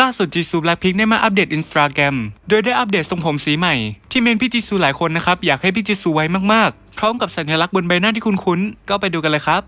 ล่าสุดจีซูแบล็คพิงได้มาอัปเดตอินสตาแกรมโดยได้อัปเดตทรงผมสีใหม่ ที่เมนพี่จีซูหลายคนนะครับ อยากให้พี่จีซูไว้มากๆ พร้อมกับสัญลักษณ์บนใบหน้าที่คุ้นๆ ก็ไปดูกันเลยครับ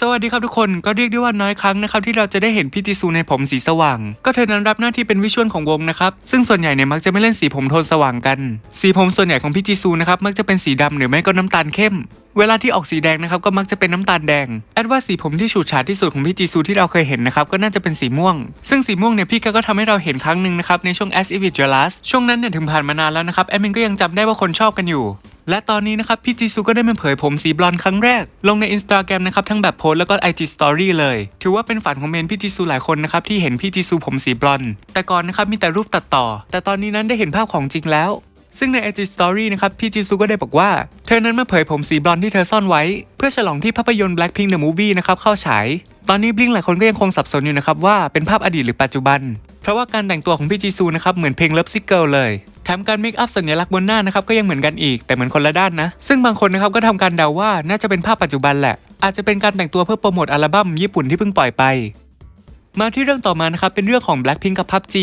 สวัสดีครับทุกคนก็เรียกได้ว่าน้อยครั้งนะครับที่เราจะได้เห็นพี่จีซูในผมสีสว่าง ก็เธอนั้นรับหน้าที่เป็นวิชวลของวงนะครับซึ่งส่วนใหญ่เนี่ยมักจะไม่เล่นสีผมโทนสว่างกัน สีผมส่วนใหญ่ของพี่จีซูนะครับมักจะเป็นสีดำหรือไม่ก็น้ำตาลเข้ม เวลาที่ออกสีแดงนะครับก็มักจะเป็นน้ำตาลแดงแอดว่าสีผมที่ฉูดฉาดที่สุดของพี่จีซูที่เราเคยเห็นนะครับก็น่าจะเป็นสีม่วง ซึ่งสีม่วงเนี่ยพี่แกก็ทำให้เราเห็นครั้งหนึ่งนะครับในช่วง As If It Your Last ช่วงนั้นเนี่ยถึงผ่านมานานแล้วนะครับแอดมินก็ยังจำได้ว่าคนชอบกันอยู่ และตอนนี้นะครับพี่จีซูก็ได้มาเผยผมสีบลอนด์ครั้งแรก ลงใน Instagram นะครับทั้งแบบโพสแล้วก็ IG Story เลย ถือว่าเป็นฝันของเมนพี่จีซูหลายคนนะครับที่เห็นพี่จีซูผมสีบลอนด์แต่ก่อนนะครับมีแต่รูปตัดต่อ แต่ตอนนี้นั้นได้เห็นภาพของจริงแล้ว ซึ่งใน IG Story นะครับพี่จีซูก็ได้บอกว่า เธอนั้นมาเผยผมสีบลอนด์ที่เธอซ่อนไว้ เพื่อฉลองที่ภาพยนตร์ Blackpink the Movie นะครับเข้าฉายตอนนี้บลิงหลายคนก็ยังคงสับสนอยู่นะครับว่าเป็นภาพอดีตหรือปัจจุบัน เพราะว่าการแต่งตัวของพี่จีซูนะครับเหมือนเพลง Love Sick Girl เลย แถมการเมคอัพสัญลักษณ์บนหน้านะครับก็ยังเหมือนกันอีกแต่เหมือนคนละด้านนะ ซึ่งบางคนนะครับก็ทำการเดาว่าน่าจะเป็นภาพปัจจุบันแหละ อาจจะเป็นการแต่งตัวเพื่อโปรโมทอัลบั้มญี่ปุ่นที่เพิ่งปล่อยไป มาที่เรื่องต่อมานะครับเป็นเรื่องของ Blackpink กับ PUBG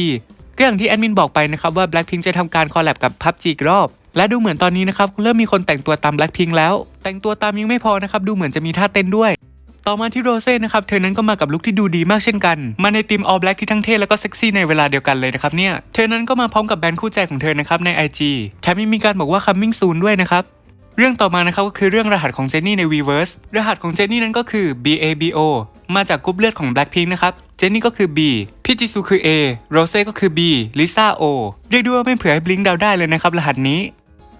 ก็อย่างที่แอดมินบอกไปนะครับว่า Blackpink จะทำการคอลแลบกับ PUBG อีกรอบ และดูเหมือนตอนนี้นะครับเริ่มมีคนแต่งตัวตาม Blackpink แล้ว แต่งตัวตามยังไม่พอนะครับดูเหมือนจะมีท่าเต้นด้วย ต่อมาที่โรเซ่นะครับ เธอนั้นก็มากับลุคที่ดูดีมากเช่นกัน มาในทีม all black ที่ทั้งเท่และก็เซ็กซี่ในเวลาเดียวกันเลยนะครับเนี่ย เธอนั้นก็มาพร้อมกับแบรนด์คู่ใจของเธอนะครับใน IG แถมยังมีการบอกว่า coming soon ด้วยนะครับเรื่องต่อมานะครับก็คือเรื่องรหัสของเจนนี่ใน Weverse รหัสของเจนนี่นั้นก็คือ BABO มาจากกรุ๊ปเลือดของ Blackpink นะครับ เจนนี่ก็คือ B พี่จิซูคือ A โรเซ่ก็คือ B ลิซ่า O เรียกได้ว่าไม่เผื่อให้บลิงเดาได้เลยนะครับรหัสนี้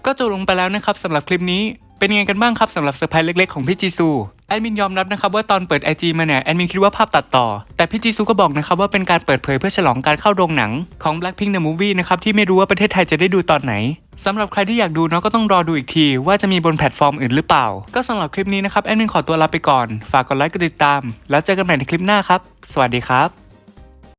ก็จบลงไปแล้วนะครับสำหรับคลิปนี้ เป็นยังไงกันบ้างครับสำหรับเซอร์ไพรส์เล็กๆของพี่จีซู แอดมินยอมรับนะครับว่าตอนเปิด IG มาเนี่ยแอดมินคิดว่าภาพตัดต่อ แต่พี่จีซูก็บอกนะครับว่าเป็นการเปิดเผยเพื่อฉลองการเข้าโรงหนังของ Blackpink the Movie นะครับที่ไม่รู้ว่าประเทศไทยจะได้ดูตอนไหนสำหรับใครที่อยากดูเนาะก็ต้องรอดูอีกที ว่าจะมีบนแพลตฟอร์มอื่นหรือเปล่า ก็สำหรับคลิปนี้นะครับแอดมินขอตัวลาไปก่อน ฝากกดไลค์กดติดตาม แล้วเจอกันใหม่ในคลิปหน้าครับ สวัสดีครับ